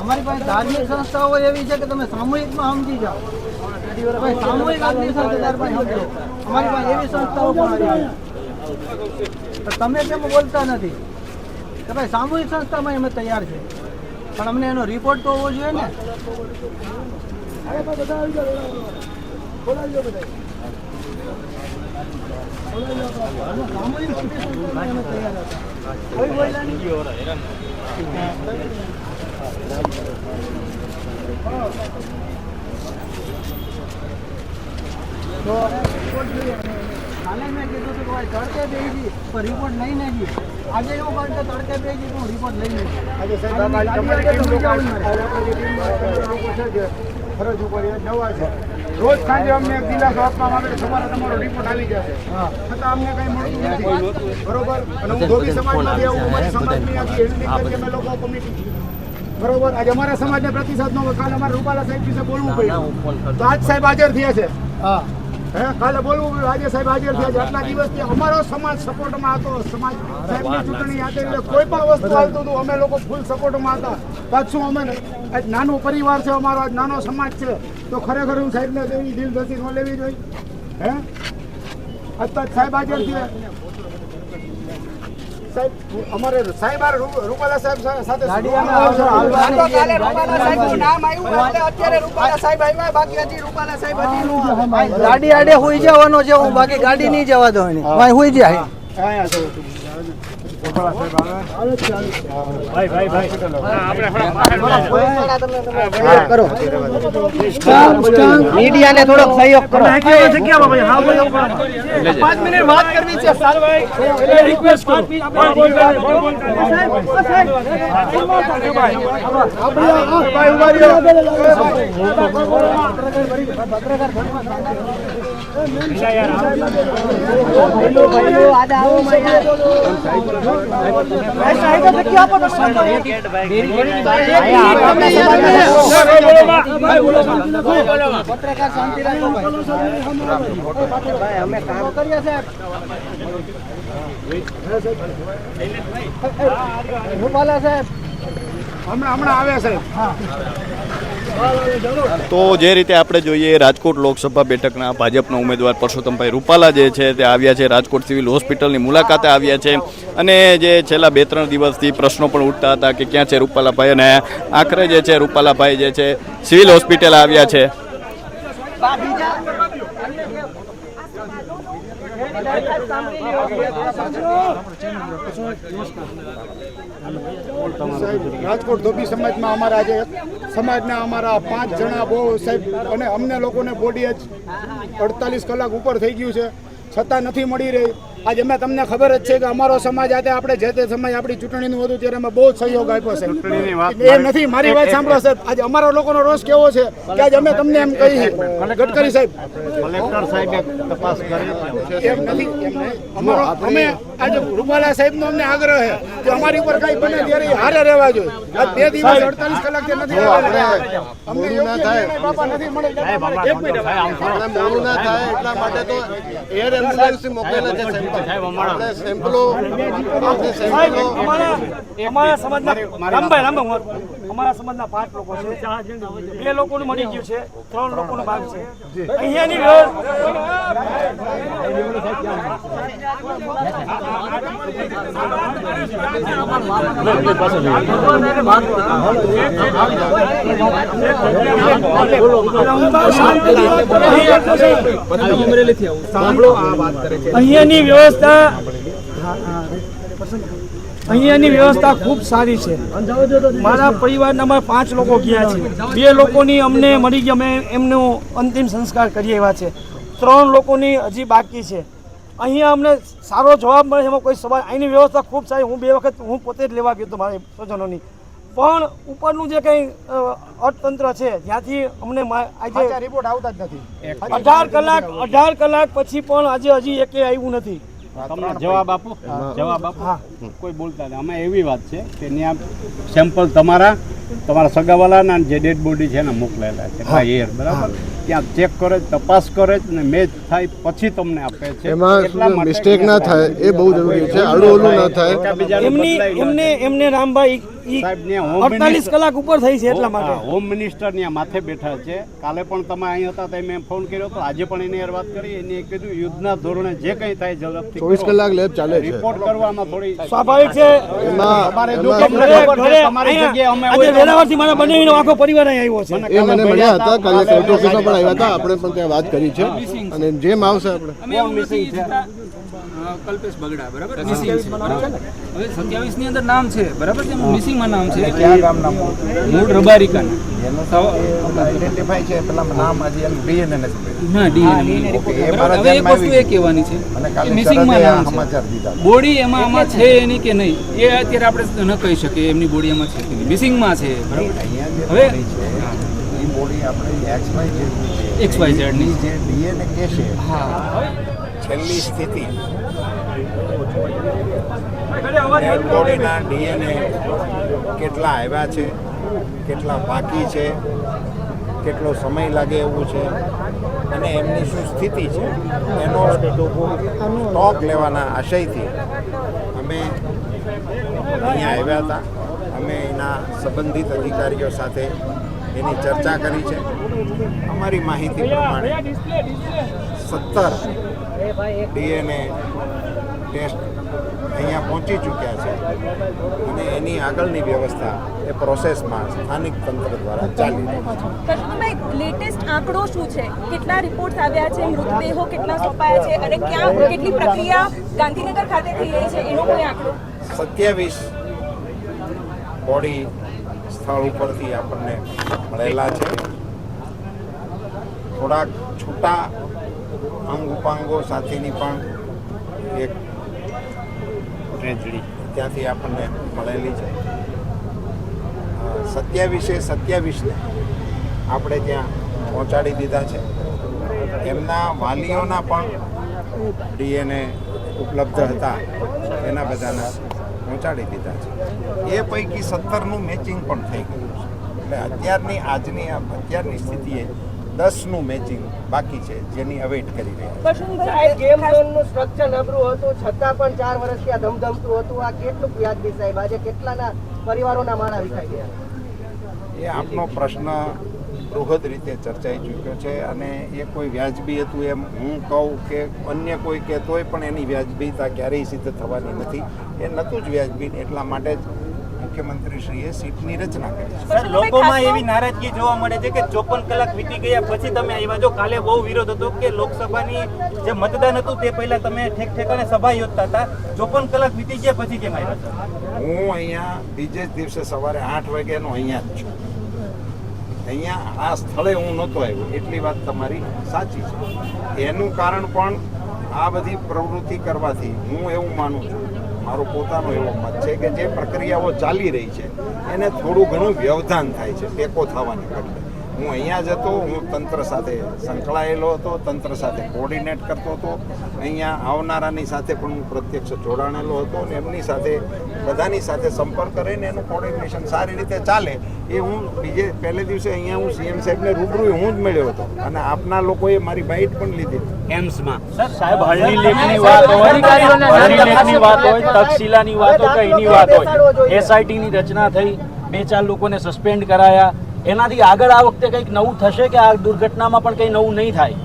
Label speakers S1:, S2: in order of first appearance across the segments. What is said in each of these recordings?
S1: અમારી પાસે ધાર્મિક સંસ્થાઓ એવી છે કે તમે સામૂહિકમાં સમજી જાઓ. સામૂહિક આદમી સમજો. અમારી પાસે એવી સંસ્થાઓ પણ આવી. તમે કેમ બોલતા નથી. કે ભાઈ, સામૂહિક સંસ્થામાં અમે તૈયાર છે. પણ અમને એનો રિપોર્ટ તો હોવો જોઈએ ને. સામૂહિક સંસ્થામાં તો કાલે મેં કીધું હતું કે તડકે બેસી જઈએ પણ રિપોર્ટ લઈને જઈએ આજે એવું કારણ કે તડકે બેસી તો હું રિપોર્ટ લઈને
S2: આજે સાહેબ ફરજ ઉપર એ નવા છે. રોજ સાંજે અમને એક દિલાસો આપવામાં આવે સવારે તમારો રિપોર્ટ આવી જશે. છતાં અમને કંઈ મળતું નથી. બરોબર? અને હું ધોબી સમાજમાંથી આવું અમારી સમાજની આખી હેલ્પિંગ કરી અમે લોકો કમિટી બરોબર? આજે અમારા સમાજને પ્રતિસાદ નો કાલે અમારે રૂપાલા સાહેબ વિશે બોલવું પડ્યું. તો આજ સાહેબ હાજર થયા છે.
S1: હા.
S2: હે? કાલે બોલવું આજે સાહેબ હાજર થયા છે. આટલા દિવસથી અમારો સમાજ સપોર્ટમાં હતો. સમાજ સાહેબની ચૂંટણી યાદ એટલે કોઈ પણ વસ્તુ હાલતું હતું અમે લોકો ફૂલ સપોર્ટમાં હતા. શું અમે આજ નાનો પરિવાર છે અમારો આજ નાનો સમાજ છે. તો ખરેખર હું સાહેબને એવી દિલ ધસી ન લેવી જોઈએ. હે? અત્યારે સાહેબ હાજર છે. સાહેબ અમારે સાહેબ આ રૂપાલા સાહેબ સાથે
S3: કાલે રૂપાલા સાહેબનું નામ આવ્યું એટલે અત્યારે રૂપાલા સાહેબ આવ્યા બાકી હજી રૂપાલા સાહેબ હજી
S1: ગાડી આડે હોઈ જવાનો છે હું બાકી ગાડી નહીં જવા દો એની. હોઈ જાય. મીડિયાને થોડોક સહયોગ કરો
S3: પાંચ મિનિટ વાત કરવી છે
S2: ભાઈ ઊભા રહ્યો
S1: પત્રકાર શાંતિ રાખો ભાઈ અમે કામ કરીએ સાહેબ. રૂપાલા સાહેબ
S2: હમણાં હમણાં આવે સાહેબ.
S4: તો જે રીતે આપણે જોઈએ, રાજકોટ લોકસભા બેઠકના ભાજપના ઉમેદવાર પરસોત્તમભાઈ રૂપાલા જે છે તે આવ્યા છે. રાજકોટ સિવિલ હોસ્પિટલની મુલાકાતે આવ્યા છે. અને જે છેલ્લા બે ત્રણ દિવસથી પ્રશ્નો પણ ઉઠતા હતા કે ક્યાં છે રૂપાલાભાઈ? અને આખરે જે છે રૂપાલાભાઈ જે છે સિવિલ હોસ્પિટલ આવ્યા છે.
S2: રાજકોટ ધોબી સમાજમાં અમારા આજે સમાજના અમારા પાંચ જણા બહુ સાહેબ અને અમને લોકોને બોડી જ અડતાલીસ કલાક ઉપર થઈ ગયું છે. છતાં નથી મળી રહી. આજે અમે તમને ખબર જ છે કે અમારો સમાજ આજે આપણે જે તે સમય આપણી ચૂંટણીનું હતું ત્યારે અમે બહુ સહયોગ આપ્યો છે એ નથી મારી વાત સાંભળો સાહેબ. આજે અમારા લોકોનો રોષ કેવો છે કે આજે અમે તમને એમ કહી ગડકરી સાહેબ.
S5: કલેક્ટર સાહેબ તપાસ કરી
S2: એમ નથી અમારો અમે આજે રૂપાલા સાહેબનો અમને આગ્રહ છે કે અમારી ઉપર કઈ બને ત્યારે હારે રહેવા જોઈએ. આજ બે દિવસ અડતાલીસ કલાકથી નથી. અમને
S5: મોડું ના થાય.
S2: બાપા નથી મળે. એક મિનિટ.
S5: મોડું ના થાય એટલા માટે તો એર એમ્બ્યુલન્સ મોકલેલા છે સેમ્પલ આપણે સેમ્પલો સેમ્પલો
S3: અમારા સમાજના રામભાઈ રામભાઈ હું અમારા સમાજના પાંચ લોકો છે. બે લોકોનું મળી ગયું છે ત્રણ લોકોનું ભાગ છે. અહીંયાની વ્યવસ્થા અહીંયાની વ્યવસ્થા અહીંયાની વ્યવસ્થા ખૂબ સારી છે. મારા પરિવારના અમે પાંચ લોકો ગયા છે. બે લોકોની અમને મળી ગયા. અમે એમનો અંતિમ સંસ્કાર કરી એવા છે. ત્રણ લોકોની હજી બાકી છે. અહીંયા અમને સારો જવાબ મળે છે એમાં કોઈ સવાલ અહીંની વ્યવસ્થા ખૂબ સારી. હું બે વખત હું પોતે જ લેવા ગયો હતો મારા સ્વજનોની. પણ ઉપરનું જે કંઈ અર્થતંત્ર છે જ્યાંથી અમને મા- આજે
S2: રિપોર્ટ આવતા જ નથી.
S3: અઢાર કલાક અઢાર કલાક પછી પણ આજે હજી એકે આવ્યું નથી.
S6: તમને જવાબ આપો? જવાબ આપો?
S3: હા.
S6: કોઈ બોલતા નથી અમે એવી વાત છે કે ત્યાં સેમ્પલ તમારા તમારા સગાવાલાના જે ડેડ બોડી છે એને મોકલેલા છે. એર બરાબર? ત્યાં ચેક કરે તપાસ કરે ને મેચ થાય પછી તમને આપે છે.
S5: એમાં મિસ્ટેક ના થાય એ બહુ જરૂરી છે આડું ઓલું ના થાય.
S3: એમની એમને એમને રામભાઈ અડતાલીસ કલાક ઉપર થઈ છે એટલા માટે.
S6: હોમ મિનિસ્ટર ત્યાં માથે બેઠા છે. કાલે પણ તમે અહીં હતા તો મેં ફોન કર્યો હતો આજે પણ એની વાત કરી એને કીધું યુદ્ધના ધોરણે જે કંઈ થાય ઝડપથી
S5: ચોવીસ કલાક લેબ ચાલે છે.
S6: રિપોર્ટ કરવામાં થોડી
S3: સ્વાભાવિક છે.
S5: એમાં
S6: જો
S3: ઘરે
S6: ખબર છે,
S3: ઘરે
S6: તમારી
S3: અહીંયા
S6: જગ્યાએ અમે
S3: આજે વેરાવળથી મારા બંનેનો આખો પરિવાર અહીં આવ્યો છે.
S5: એ મને મળ્યા હતા કાલે કલેક્ટર ઓફિસમાં પણ આવ્યા હતા આપણે પણ ત્યાં વાત કરી છે. અને જેમ આવશે આપણે.
S6: મિસિંગ
S7: કલ્પેશ બગડા બરાબર? મિસિંગ છે બરાબર? હવે સત્યાવીસની અંદર નામ છે બરાબર? મિસિંગમાં નામ છે. મૂળ રબારિકાના.
S8: આઈડેન્ટિફાઈ છે પેલા નામ આજે એનું ડીએનએ નથી
S7: ના ડીએનએ
S8: ઓકે, એ મારા
S7: હવે એક વસ્તુ એ કહેવાની છે કે
S8: કાલે
S7: મિસિંગ તરતમાં
S8: એ આ
S7: નામ છે બોડી એમાં આમાં છે એની કે નહીં? એ અત્યારે આપણે ન કહી શકીએ એમની બોડી એમાં છે કે નહીં? મિસિંગમાં છે બરાબર? હવે
S8: છે. એ બોડી આપણે એક્સ વાય ઝેડ છે
S7: XYZ ની.
S8: એ જે ડીએનએ કે છે
S7: હા.
S8: છેલ્લી સ્થિતિ. બોડીના ડીએનએ કેટલા આવ્યા છે કેટલા બાકી છે કેટલો સમય લાગે એવું છે અને એમની શું સ્થિતિ છે એનો સ્ટોક લેવાના આશયથી અમે અહીંયા આવ્યા હતા. અમે એના સંબંધિત અધિકારીઓ સાથે એની ચર્ચા કરી છે. અમારી માહિતી પ્રમાણે સત્તર ડીએનએ ટેસ્ટ અહીંયા પહોંચી ચૂક્યા છે અને એની આગળની વ્યવસ્થા એ પ્રોસેસમાં સ્થાનિક તંત્ર દ્વારા ચાલી રહી છે.
S9: લેટેસ્ટ આંકડો શું છે? કેટલા રિપોર્ટ્સ આવ્યા છે? મૃતદેહો કેટલા સોંપાયા છે? અને ક્યાં કેટલી પ્રક્રિયા ગાંધીનગર ખાતે થઈ રહી છે? એનો કોઈ આંકડો?
S8: સત્યાવીસ બોડી સ્થળ ઉપરથી આપણને મળેલા છે. થોડાક છૂટા અંગ ઉપાંગો સાથેની પણ એક
S6: ટ્રેજડી
S8: ત્યાંથી આપણને મળેલી છે. સત્યાવીસે સત્યાવીસને આપણે ત્યાં પહોંચાડી દીધા છે. એમના વાલીઓના પણ ડીએનએ ઉપલબ્ધ હતા. એના બધાના. પહોંચાડી દીધા છે. એ પૈકી સત્તરનું મેચિંગ પણ થઈ ગયું છે. એટલે અત્યારની આજની અત્યારની સ્થિતિએ દસનું મેચિંગ બાકી છે જેની અવેઇટ કરી રહ્યા છે.
S1: ગેમ ઝોનનું સ્ટ્રક્ચર નબળું હતું છતાં પણ ચાર વર્ષથી આ ધમધમતું હતું. આ કેટલું વ્યાજબી સાહેબ? આજે કેટલાના પરિવારોના માળા વિખાઈ ગયા?
S8: એ આપનો પ્રશ્ન બૃહદ રીતે ચર્ચાઈ ચૂક્યો છે અને એ કોઈ વ્યાજબી હતું એમ હું કહું કે અન્ય કોઈ કહેતો હોય પણ એની વ્યાજબીતા ક્યારેય સિદ્ધ થવાની નથી. એ નહોતું જ વ્યાજબી એટલા માટે જ મુખ્યમંત્રીશ્રીએ સીટની રચના કરી છે.
S10: લોકોમાં એવી નારાજગી જોવા મળે છે કે ચોપન કલાક વીતી ગયા પછી તમે આવ્યા જો કાલે બહુ વિરોધ હતો કે લોકસભાની જે મતદાન હતું તે પહેલા તમે ઠેક ઠેકાણે સભા યોજતા હતા. ચોપન કલાક વીતી ગયા પછી કેમ આવ્યા
S8: હું અહીંયા બીજે જ દિવસે સવારે આઠ વાગ્યાનો અહીંયા જ છું. અહીંયા આ સ્થળે હું નહોતો આવ્યો. એટલી વાત તમારી સાચી છે. એનું કારણ પણ આ બધી પ્રવૃત્તિ કરવાથી હું એવું માનું છું મારો પોતાનો એવો મત છે કે જે પ્રક્રિયાઓ ચાલી રહી છે, એને થોડું ઘણું વ્યવધાન થાય છે, ટેકો થવાને બદલે હું અહીંયા જ હતો હું તંત્ર સાથે સંકળાયેલો હતો તંત્ર સાથે કોર્ડિનેટ કરતો હતો. અહીંયા આવનારાની સાથે પણ હું પ્રત્યક્ષ જોડાણેલો હતો અને એમની સાથે બધાની સાથે સંપર્ક કરીને એનું કોર્ડિનેશન સારી રીતે ચાલે એ હું બીજે પહેલે દિવસે અહીંયા હું સીએમ સાહેબને રૂબરૂ હું જ મળ્યો હતો અને આપના લોકોએ મારી બાઇટ પણ લીધી.
S6: એમ્સમાં.
S10: સર સાહેબ હળની લેખની વાત હોય હળની લેખની વાત હોય તક્ષશિલાની વાત હોય કઈની એની વાત હોય. એસઆઈટીની રચના થઈ બે ચાર લોકોને સસ્પેન્ડ કરાયા એનાથી આગળ આ વખતે કંઈક નવું થશે કે આ દુર્ઘટનામાં પણ કંઈ નવું નહીં થાય?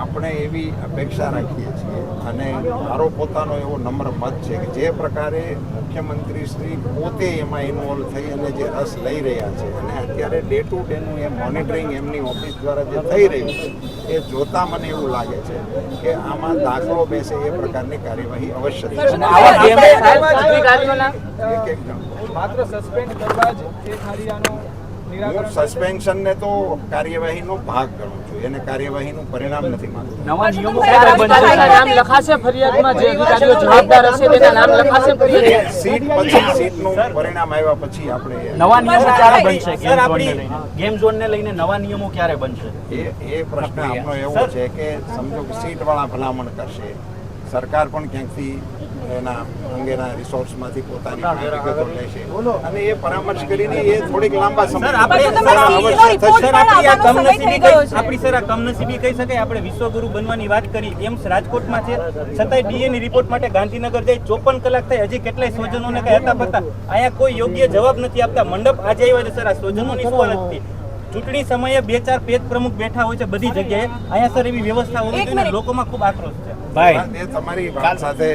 S8: આપણે એવી અપેક્ષા રાખીએ છીએ અને મારો પોતાનો એવો નમ્ર મત છે કે જે પ્રકારે મુખ્યમંત્રી શ્રી પોતે એમાં ઇન્વોલ્વ થઈ અને જે રસ લઈ રહ્યા છે અને અત્યારે ડે ટુ ડેનું એ મોનિટરિંગ એમની ઓફિસ દ્વારા જે થઈ રહ્યું છે એ જોતા મને એવું લાગે છે કે આમાં દાખલો બેસે એ પ્રકારની કાર્યવાહી અવશ્ય જણ.
S7: માત્ર સસ્પેન્ડ કરવા જ તે ખાલી આનો
S8: હું સસ્પેન્શનને તો કાર્યવાહીનો ભાગ ગણું છું. એને કાર્યવાહીનું પરિણામ નથી માનતો
S10: નવા નિયમો
S9: પરશુનભાઈ
S10: ક્યારે
S9: આ
S10: બનશે
S9: નામ
S10: લખાશે ફરિયાદમાં જે અધિકારીઓ જવાબદાર હશે તેના નામ લખાશે
S8: સીટ પછી સીટનું પરિણામ આવ્યા પછી આપણે
S10: નવા નિયમો ક્યારે બનશે?
S9: સર,
S10: ગેમ ઝોનને લઈને. ગેમ ઝોનને લઈને નવા નિયમો ક્યારે બનશે?
S8: એ એ પ્રશ્ન આપણો એવો છે કે સમજો કે સીટવાળા ભલામણ કરશે. સરકાર પણ ક્યાંકથી એના અંગેના રિસોર્ટ્સમાંથી પોતાની વિગતો લેશે. અને એ પરામર્શ કરીને એ થોડીક લાંબા સમય
S9: પણ તો તમે સીટનો રિપોર્ટ પણ આવવાનો સમય થઈ ગયો છે.
S11: આપણી સર આ કમનસીબી કહી શકાય આપણે વિશ્વગુરુ બનવાની વાત કરી એમ્સ રાજકોટમાં છે. છતાંય ડીએની રિપોર્ટ માટે ગાંધીનગર જાય ચોપન કલાક થાય હજી કેટલાય સ્વજનોને કઈ હતા પતા. અહીંયા કોઈ યોગ્ય જવાબ નથી આપતા. મંડપ આજે આવ્યા છે સર આ સ્વજનોની શું નથી ચૂંટણી સમયે બે ચાર પેજ પ્રમુખ બેઠા હોય છે બધી જગ્યાએ. અહીંયા સર એવી વ્યવસ્થા હોવી જોઈએ ને લોકોમાં ખૂબ આક્રોશ છે.
S8: ભાઈ. તમારી વાત સાથે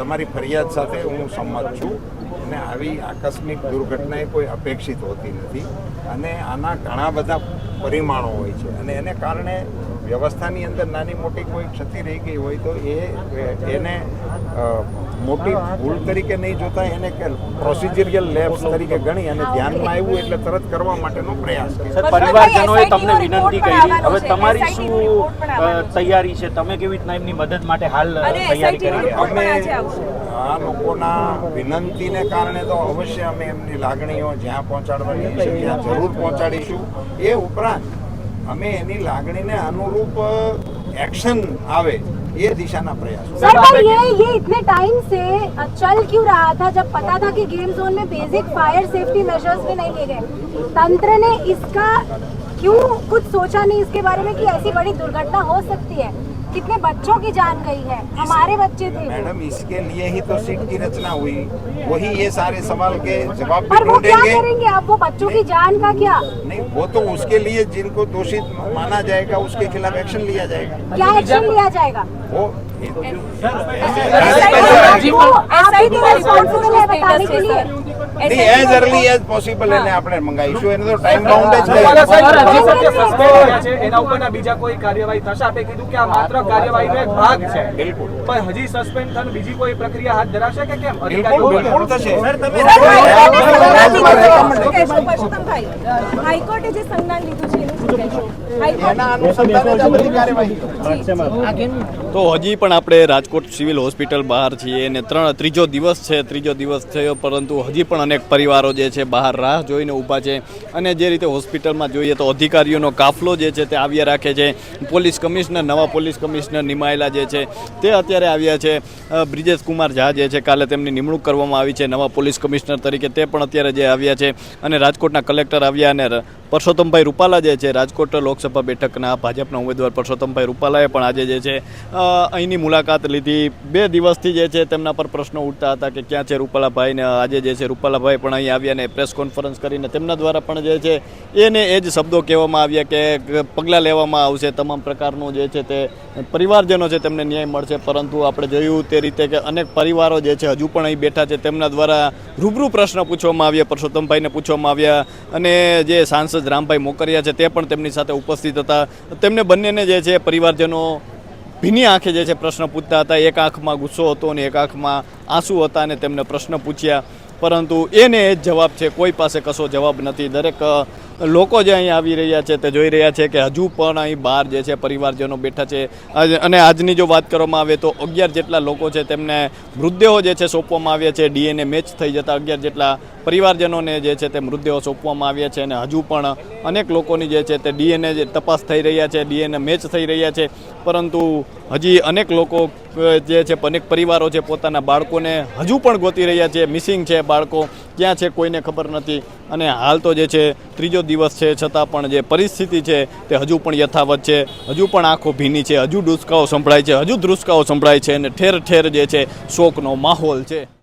S8: તમારી ફરિયાદ સાથે હું સંમત છું અને આવી આકસ્મિક દુર્ઘટના કોઈ અપેક્ષિત હોતી નથી. અને આના ઘણા બધા પરિમાણો હોય છે. અને એને કારણે વ્યવસ્થાની અંદર નાની મોટી કોઈ ક્ષતિ રહી ગઈ હોય તો એ, એને મોટી ભૂલ તરીકે નહીં જોતા એને પ્રોસિજરિયલ લેબ્સ તરીકે ગણી અને ધ્યાનમાં આવ્યું એટલે તરત કરવા માટેનો પ્રયાસ
S10: સર પરિવારજનોએ તમને વિનંતી કરી. હવે તમારી શું. તૈયારી છે? તમે કેવી રીતના એમની મદદ માટે હાલ તૈયારી કરી
S9: આવશે.
S8: આ લોકોના વિનંતીને કારણે તો અવશ્ય અમે એમની લાગણીઓ જ્યાં પહોંચાડવાની છે ત્યાં જરૂર પહોંચાડીશું. એ ઉપરાંત અમે એની લાગણીને અનુરૂપ एक्शन आवे, ये दिशा ना प्रयास।
S12: सर, पर ये ये इतने टाइम से चल क्यों रहा था जब पता था कि गेम जोन में बेसिक फायर सेफ्टी मेजर्स भी नहीं लिए गए? तंत्र ने इसका क्यों कुछ सोचा नहीं इसके बारे में कि ऐसी बड़ी दुर्घटना हो सकती है? कितने बच्चों की जान गई है हमारे बच्चे थे वो।
S8: मैडम इसके लिए ही तो सीट की रचना हुई वही ये सारे सवाल के जवाब भी
S12: पर वो क्या
S8: ढूंढेंगे
S12: करेंगे अब वो बच्चों की जान का क्या
S8: नहीं वो तो उसके लिए जिनको दोषित माना जाएगा उसके खिलाफ एक्शन लिया जाएगा
S12: क्या एक्शन लिया जाएगा
S8: वो
S12: आप ही तो रिस्पॉन्सिबल है बताने के लिए
S8: नहीं एज अर्ली एज પોસિબલ એને આપણે મંગાવીશું એને તો ટાઈમ બાઉન્ડ જ
S3: તમારા
S8: છે
S3: સાહેબ હજી સત્ય સસ્પેન્ડ કર્યા છે એના ઉપરના બીજા કોઈ કાર્યવાહી થશે આપે કીધું કે આ માત્ર કાર્યવાહીનો એક ભાગ છે.
S8: બિલકુલ.
S3: પણ હજી સસ્પેન્ડ થન બીજી કોઈ પ્રક્રિયા હાથ ધરાશે કે કેમ?
S8: બિલકુલ બિલકુલ થશે.
S9: હાઈકોર્ટે જે સંજ્ઞાન લીધું છે
S4: તો હજી પણ આપણે રાજકોટ સિવિલ હોસ્પિટલ બહાર છીએ અને ત્રણ ત્રીજો દિવસ છે ત્રીજો દિવસ થયો પરંતુ હજી પણ અનેક પરિવારો જે છે બહાર રાહ જોઈને ઊભા છે. અને જે રીતે હોસ્પિટલમાં જોઈએ તો અધિકારીઓનો કાફલો જે છે તે આવ્યા રાખે છે. પોલીસ કમિશનર નવા પોલીસ કમિશનર નિમાયેલા જે છે તે અત્યારે આવ્યા છે. બ્રિજેશ કુમાર ઝા જે છે, કાલે તેમની નિમણૂક કરવામાં આવી છે. નવા પોલીસ કમિશનર તરીકે તે પણ અત્યારે જે આવ્યા છે અને રાજકોટના કલેક્ટર આવ્યા અને પરસોત્તમભાઈ રૂપાલા જે છે, રાજકોટ લોકસભા બેઠકના ભાજપના ઉમેદવાર પરસોત્તમભાઈ રૂપાલાએ પણ આજે જે છે અહીંની મુલાકાત લીધી. બે દિવસથી જે છે તેમના પર પ્રશ્નો ઉઠતા હતા કે ક્યાં છે રૂપાલાભાઈ ને આજે જે છે રૂપાલાભાઈ પણ અહીં આવ્યા ને પ્રેસ કોન્ફરન્સ કરીને તેમના દ્વારા પણ જે છે એને એ જ શબ્દો કહેવામાં આવ્યા કે પગલાં લેવામાં આવશે. તમામ પ્રકારનું જે છે તે પરિવારજનો છે, તેમને ન્યાય મળશે. પરંતુ આપણે જોયું તે રીતે કે અનેક પરિવારો જે છે, હજુ પણ અહીં બેઠા છે. તેમના દ્વારા રૂબરૂ પ્રશ્ન પૂછવામાં આવ્યા, પરસોત્તમભાઈને પૂછવામાં આવ્યા અને જે સાંસદ રામભાઈ મોકરિયા છે, તે પણ તેમની સાથે ઉપસ્થિત હતા. તેમને બંનેને જે છે, પરિવારજનો ભીની આંખે જે છે, પ્રશ્ન પૂછતા હતા. એક આંખમાં ગુસ્સો હતો અને એક આંખમાં આંસુ હતા અને તેમને પ્રશ્ન પૂછ્યા. પરંતુ એને જવાબ છે, કોઈ પાસે કશો જવાબ નથી. દરેક લોકો જે અહીં આવી રહ્યા છે તે જોઈ રહ્યા છે કે હજુ પણ અહીં બહાર જે છે પરિવારજનો બેઠા છે. અને આજની જો વાત કરવામાં આવે તો અગિયાર જેટલા લોકો છે તેમને મૃતદેહો જે છે સોંપવામાં આવ્યા છે. ડીએનએ મેચ થઈ જતા અગિયાર જેટલા પરિવારજનોને જે છે તે મૃતદેહો સોંપવામાં આવ્યા છે અને હજુ પણ અનેક લોકોની જે છે તે ડીએનએ જે તપાસ થઈ રહ્યા છે, ડીએનએ મેચ થઈ રહ્યા છે. પરંતુ હજી અનેક લોકો જે છે અનેક પરિવારો છે પોતાના બાળકોને હજુ પણ ગોતી રહ્યા છે. મિસિંગ છે બાળકો. ક્યાં છે કોઈને ખબર નથી. અને હાલ તો જે છે, ત્રીજો દિવસ છે, છતાં પણ જે પરિસ્થિતિ છે તે હજુ પણ યથાવત છે. હજુ પણ આંખો ભીની છે, હજુ ડુસકાઓ સંભળાય છે, હજુ ધ્રુસકાઓ સંભળાય છે અને ઠેર ઠેર જે છે, શોકનો માહોલ છે.